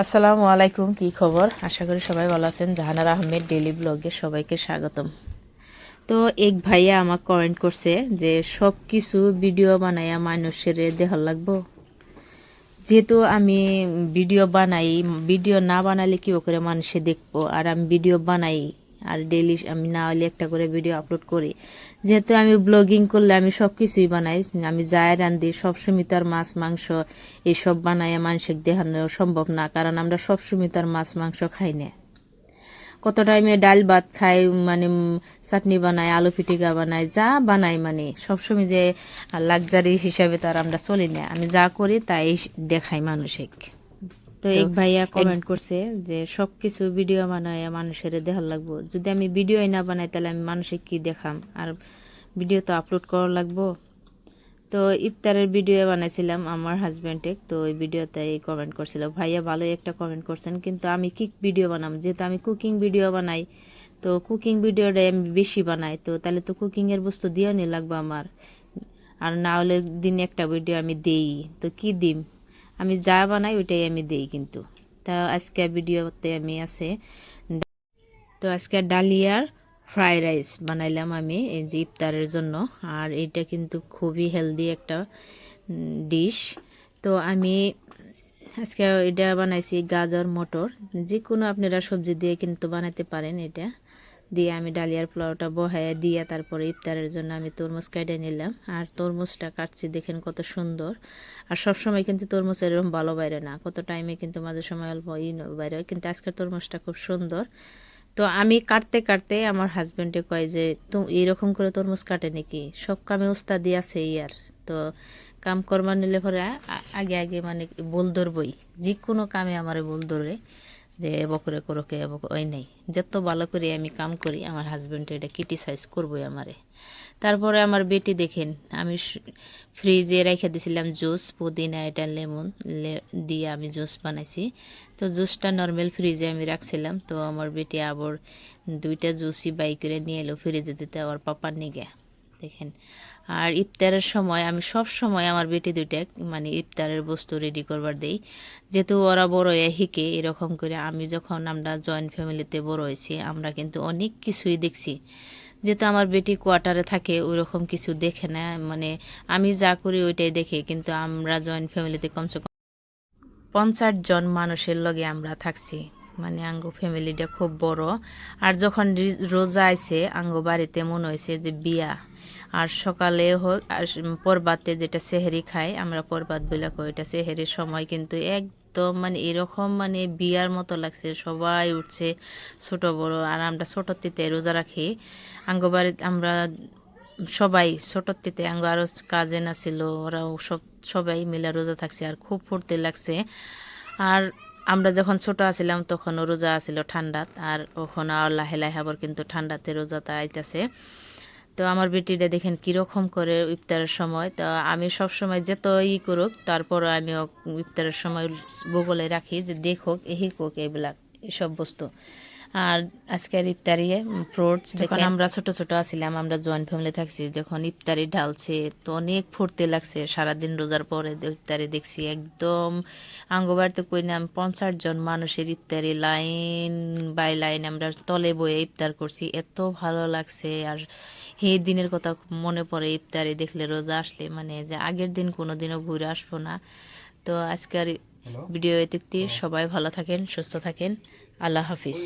আসসালামু আলাইকুম, কি খবর? আশা করি সবাই ভালো আছেন। জাহানার আহমেদ ডেলি ব্লগে সবাইকে স্বাগতম। তো এক ভাইয়া আমাকে কমেন্ট করছে যে সব কিছু ভিডিও বানাইয়া মানুষের দেহাল লাগবো? যেহেতু আমি ভিডিও বানাই ভিডিও না বানালে কি করে মানুষে দেখব। আর আমি ভিডিও বানাই আর ডেলি আমি না হলে একটা করে ভিডিও আপলোড করি। যেহেতু আমি ব্লগিং করলে আমি সব কিছুই বানাই, আমি যাই রান্ধি, সবসময় তার মাছ, মাংস এইসব বানাই মানসিক দেখানো সম্ভব না, কারণ আমরা সবসময় তার মাছ, মাংস খাই না। কত টাইমে ডাল ভাত খাই মানে চাটনি বানাই, আলু পিটিকা বানাই, যা বানাই মানে সবসময় যে লাক্সারি হিসাবে তার আমরা চলি না। আমি যা করি তাই দেখাই মানুষের তো এক ভাইয়া কমেন্ট করছে যে সবকিছু ভিডিও বানায় মানুষের দেখার লাগবো। যদি আমি ভিডিও না বানাই তাহলে আমি মানুষের কি দেখাম? আর ভিডিও তো আপলোড করা লাগবো। তো ইফতারের ভিডিও বানাইছিলাম আমার হাজব্যান্ডে তো ওই ভিডিওতে কমেন্ট করছিল। ভাইয়া ভালোই একটা কমেন্ট করছেন কিন্তু আমি কি ভিডিও বানাম। যেহেতু আমি কুকিং ভিডিও বানাই তো কুকিং ভিডিওটাই আমি বেশি বানাই তো তাহলে তো কুকিংয়ের বস্তু দিও নি লাগবে আমার। আর না হলে দিনে একটা ভিডিও আমি দেই। তো কি দিম? আমি যা বানাই ওইটাই আমি দেই কিন্তু। তা আজকে ভিডিওতে আমি আছে তো আজকে ডালিয়ার ফ্রাই রাইস বানাইলাম আমি এই যে ইফতারের জন্য। আর এটা কিন্তু খুবই হেলদি একটা ডিশ। তো আমি আজকে এটা বানাইছি গাজর, মটর। যে কোনো আপনারা সবজি দিয়ে কিন্তু বানাতে পারেন এটা। দিয়ে আমি ডালিয়ার পোলাওটা বহাইয়া দিয়ে তারপরে ইফতারের জন্য আমি তরমুজ কেটে নিলাম। আর তরমুজটা কাটছি, দেখেন কত সুন্দর। আর সব সময় কিন্তু তরমুজ এরকম ভালো বাইরে না। কত টাইমে কিন্তু মাঝে সময় অল্প ই বাইরে। হয় কিন্তু আজকের তরমুজটা খুব সুন্দর। তো আমি কাটতে কাটতে আমার হাজবেন্ডে কয় যে তুমি এইরকম করে তরমুজ কাটে নাকি? সব কামে উস্তাদি আছে ইয়ার তো কাম করবার নিলে পরে আগে আগে মানে বল ধরবই। যে কোনো কামে আমার বল ধরে যে বকরে করোকে ওই নেই। যত ভালো করে আমি কাম করি, আমার হাজবেন্ড এটা ক্রিটিসাইজ করবোই আমারে। তারপরে আমার বেটি দেখেন, আমি ফ্রিজে রেখে দিয়েছিলাম জুস, পুদিনা, এটা লেমন দিয়ে আমি জুস বানাইছি। তো জুসটা নর্মাল ফ্রিজে আমি রাখছিলাম, তো আমার বেটি আবার দুইটা জুসই বাই করে নিয়ে এলো ফ্রিজে দিতে আমার পাপার নিগে। দেখেন আর ইফতারের সময় আমি সব সময় আমার বেটি দুইটা মানে ইফতারের বস্তু রেডি করবার দেই। যেহেতু ওরা বড় হিকে এরকম করে আমি যখন আমরা জয়েন্ট ফ্যামিলিতে বড় হয়েছি, আমরা কিন্তু অনেক কিছুই দেখছি। যেহেতু আমার বেটি কোয়ার্টারে থাকে, ওইরকম কিছু দেখে না মানে আমি যা করি ওইটাই দেখে, কিন্তু আমরা জয়েন্ট ফ্যামিলিতে কমসে কম পঞ্চাশ জন মানুষের লগে আমরা থাকছি। মানে আঙ্গ ফ্যামিলিটা খুব বড়। আর যখন রোজা আইছে, আঙ্গ বাড়িতে মনে হয়েছে যে বিয়া। আর সকালে হোক আর পরবাতে যেটা সেহেরি খাই, আমরা পরবাত বলে কই, এটা সেহেরির সময় কিন্তু এক একদম মানে এরকম মানে বিয়ার মতো লাগছে, সবাই উঠছে ছোট বড়, আর আমরা ছোটতিতে রোজা রাখি। আঙ্গ বাড়িতে আমরা সবাই ছোটতিতে আঙ্গ আরও কাজেন আছিল, ওরাও সব, সবাই মিলে রোজা থাকছে, আর খুব ফুর্তি লাগছে। আর আমরা যখন ছোট আছিলাম তখন রোজা আছিল ঠান্ডাত, আর ওখন আর লাহে লাহে আবার কিন্তু ঠান্ডাতে রোজাটা আইতাছে। তো আমার বেটিটা দেখেন কীরকম করে ইফতারের সময়, তো আমি সব সময় যত ই করুক তারপর আমি ইফতারের সময় বগলে রাখি যে দেখুক এহি কোক এইবিলাক এসব বস্তু। আর আজকের ইফতারি ফ্রুটস যখন আমরা ছোট ছোট আছিলাম আমরা জয়েন্ট ফ্যামিলি থাকছি যখন ইফতারি ঢালছে তো অনেক ফুর্তি লাগছে। সারাদিন রোজার পরে ইফতারি দেখছি একদম আঙ্গবাড়িতে কই নাম পঞ্চাশ জন মানুষের ইফতারি লাইন বাই লাইন আমরা তলে বয়ে ইফতার করছি। এত ভালো লাগছে। আর এই দিনের কথা খুব মনে পড়ে ইফতারি দেখলে রোজা আসলে মানে যে আগের দিন কোনো দিনও ঘুরে আসব না। তো আজকের ভিডিও এতে সবাই ভালো থাকেন সুস্থ থাকেন। আল্লাহ হাফিজ।